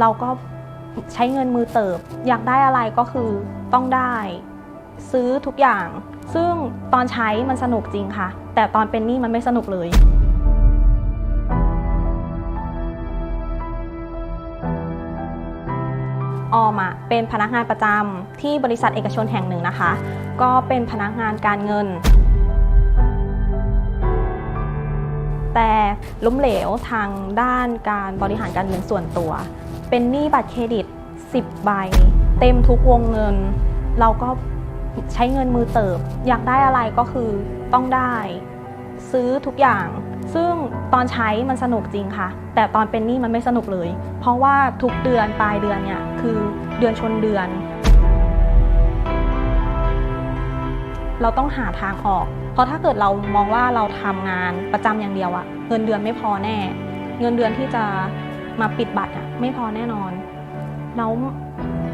เราก็ใช้เงินมือเติบ อยากได้อะไรก็คือต้องได้ ซื้อทุกอย่าง ซึ่งตอนใช้มันสนุกจริงค่ะ แต่ตอนเป็นหนี้มันไม่สนุกเลยออมอะเป็นพนักงานประจำที่บริษัทเอกชนแห่งหนึ่งนะคะ ก็เป็นพนักงานการเงิน แต่ล้มเหลวทางด้านการบริหารการเงินส่วนตัว เป็นหนี้บัตรเครดิต 10 ใบ เต็มทุกวงเงิน เราก็ใช้เงินมือเติบ อยากได้อะไรก็คือต้องได้ ซื้อทุกอย่าง ซึ่งตอนใช้มันสนุกจริงค่ะ แต่ตอนเป็นหนี้มันไม่สนุกเลย เพราะว่าทุกเดือนปลายเดือนเนี่ยคือเดือนชนเดือน เราต้องหาทางออก เพราะถ้าเกิดเรามองว่าเราทำงานประจำอย่างเดียวอะเงินเดือนไม่พอแน่ เงินเดือนที่จะ มาปิดบัตรอะไม่พอแน่นอน แล้ว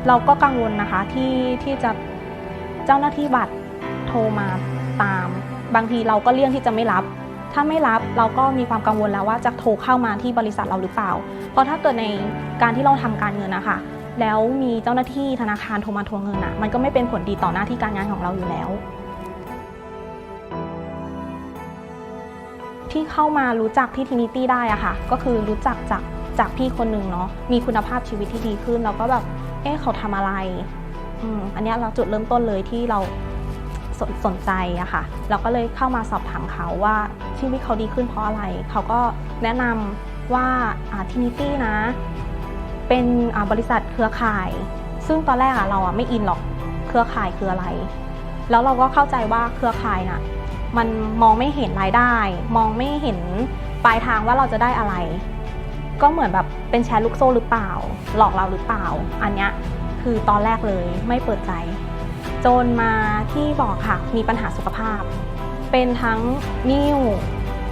เราก็กังวลนะคะที่ที่จะเจ้าหน้าที่บัตรโทรมาตาม บางทีเราก็เลี่ยงที่จะไม่รับ ถ้าไม่รับเราก็มีความกังวลแล้วว่าจะโทรเข้ามาที่บริษัทเราหรือเปล่า เพราะถ้าเกิดในการที่เราทำการเงินนะคะแล้วมีเจ้าหน้าที่ธนาคารโทรมาทวงเงินอะมันก็ไม่เป็นผลดีต่อหน้าที่การงานของเราอยู่แล้ว ที่เข้ามารู้จักที่ทินิตี้ได้อะค่ะ ก็คือรู้จักจาก จากพี่คนหนึ่งเนาะมีคุณภาพชีวิตที่ดีขึ้น เราก็แบบเอ๊ะเขาทำอะไรอืมอันนี้เราจุดเริ่มต้นเลยที่เราสนสนใจอะค่ะ เราก็เลยเข้ามาสอบถามเขาว่าชีวิตเขาดีขึ้นเพราะอะไร เขาก็แนะนำว่าทินิตี้นะ เป็นบริษัทเครือข่าย ซึ่งตอนแรกอะเราอะไม่อินหรอกเครือข่ายคืออะไร แล้วเราก็เข้าใจว่าเครือข่ายน่ะมันมองไม่เห็นรายได้ มองไม่เห็นปลายทางว่าเราจะได้อะไร ก็เหมือนแบบเป็นแชร์ลูกโซ่หรือเปล่า หลอกเราหรือเปล่า อันเนี้ยคือตอนแรกเลยไม่เปิดใจ จนมาที่บอกค่ะมีปัญหาสุขภาพ เป็นทั้งนิ่ว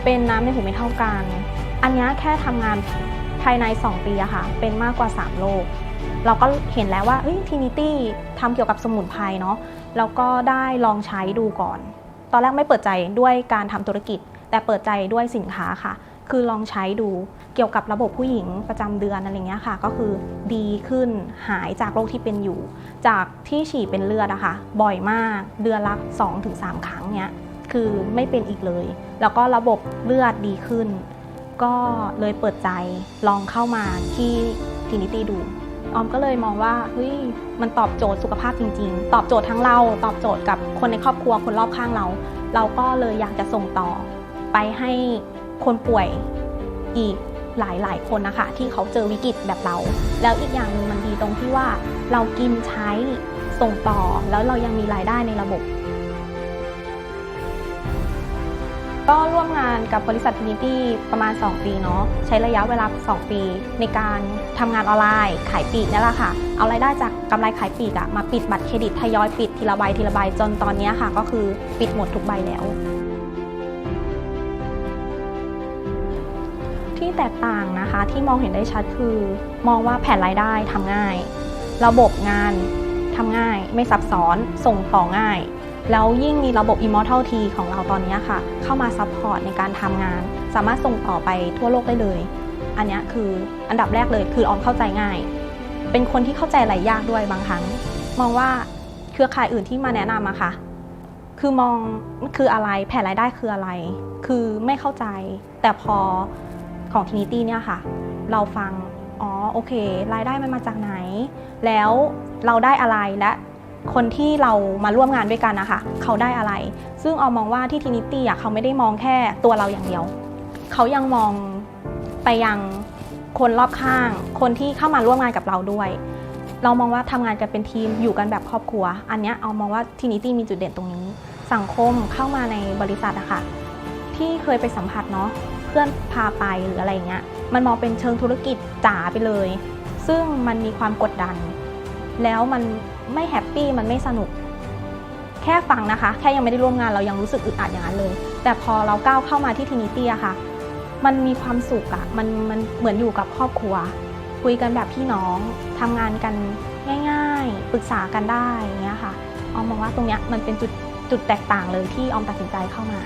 เป็นน้ำในหูไม่เท่ากัน อันนี้แค่ทำงานภายใน 2 ปีอะค่ะ เป็นมากกว่า 3 โรคเราก็เห็นแล้วว่าเฮ้ยทีนิตี้ทำเกี่ยวกับสมุนไพรเนาะแล้วก็ได้ลองใช้ดูก่อน ตอนแรกไม่เปิดใจด้วยการทำธุรกิจ แต่เปิดใจด้วยสินค้าค่ะ คือลองใช้ดู เกี่ยวกับระบบผู้หญิงประจำเดือนอะไรเงี้ยค่ะ ก็คือดีขึ้นหายจากโรคที่เป็นอยู่ จากที่ฉี่เป็นเลือดอะค่ะบ่อยมากเดือนละ2-3 ครั้งเนี้ยคือไม่เป็นอีกเลย แล้วก็ระบบเลือดดีขึ้น ก็เลยเปิดใจลองเข้ามาที่ทินิตี้ดูออมก็เลยมองว่าเฮ้ยมันตอบโจทย์สุขภาพจริง ๆ ตอบโจทย์ทั้งเรา ตอบโจทย์กับคนในครอบครัวคนรอบข้างเรา เราก็เลยอยากจะส่งต่อไปให้คนป่วยอีก หลายๆคนนะคะที่เขาเจอวิกฤตแบบเรา แล้วอีกอย่างหนึงมันดีตรงที่ว่าเรากินใช้ส่งต่อแล้วเรายังมีรายได้ในระบบ ก็ร่วมงานกับบริษัท Trinity ประมาณ 2 ปีเนาะใช้ระยะเวลา 2 ปี ในการทำงานออนไลน์ ขายปีกนี่แหละค่ะ เอารายได้จากกำไรขายปีกอะมาปิดบัตรเครดิตทยอยปิดทีละใบทีละใบจนตอนนี้ค่ะ ก็คือปิดหมดทุกใบแล้ว ที่แตกต่างนะคะ ที่มองเห็นได้ชัดคือ มองว่าแผนรายได้ทำง่าย ระบบงานทำง่าย ไม่ซับซ้อนส่งต่อง่าย แล้วยิ่งมีระบบ Immortal T ของเราตอนนี้ค่ะ เข้ามาซัพพอร์ตในการทำงาน สามารถส่งต่อไปทั่วโลกได้เลย อันนี้คืออันดับแรกเลยคือออมเข้าใจง่าย เป็นคนที่เข้าใจอะไรยากด้วยบางครั้ง มองว่าเครือข่ายอื่นที่มาแนะนำอะค่ะคือมองคืออะไรแผนรายได้คืออะไร คือไม่เข้าใจ แต่พอ ของทินิตี้เนี่ยค่ะ เราฟัง อ๋อโอเค รายได้มันมาจากไหน แล้วเราได้อะไรและคนที่เรามาร่วมงานด้วยกันนะคะ เขาได้อะไร ซึ่งเอามองว่าที่ทินิตี้อะเขาไม่ได้มองแค่ตัวเราอย่างเดียว เขายังมองไปยังคนรอบข้าง คนที่เข้ามาร่วมงานกับเราด้วย เรามองว่าทำงานกันเป็นทีมอยู่กันแบบครอบครัว อันเนี้ยเอามองว่าทินิตี้มีจุดเด่นตรงนี้ สังคมเข้ามาในบริษัทอะค่ะที่เคยไปสัมผัสเนาะ เพื่อนพาไปหรืออะไรเงี้ยมันมองเป็นเชิงธุรกิจจ๋าไปเลย ซึ่งมันมีความกดดัน แล้วมันไม่แฮปปี้มันไม่สนุก แค่ฟังนะคะ แค่ยังไม่ได้ร่วมงานเรายังรู้สึกอึดอัดอย่างนั้นเลย แต่พอเราก้าวเข้ามาที่ทินิตี้อะค่ะ มันมีความสุขอะมันมันเหมือนอยู่กับครอบครัว คุยกันแบบพี่น้องทำงานกันง่าย ๆ ปรึกษากันได้อย่างเงี้ยค่ะออมมองว่าตรงเนี้ยมันเป็นจุดจุดแตกต่างเลยที่ออมตัดสินใจเข้ามา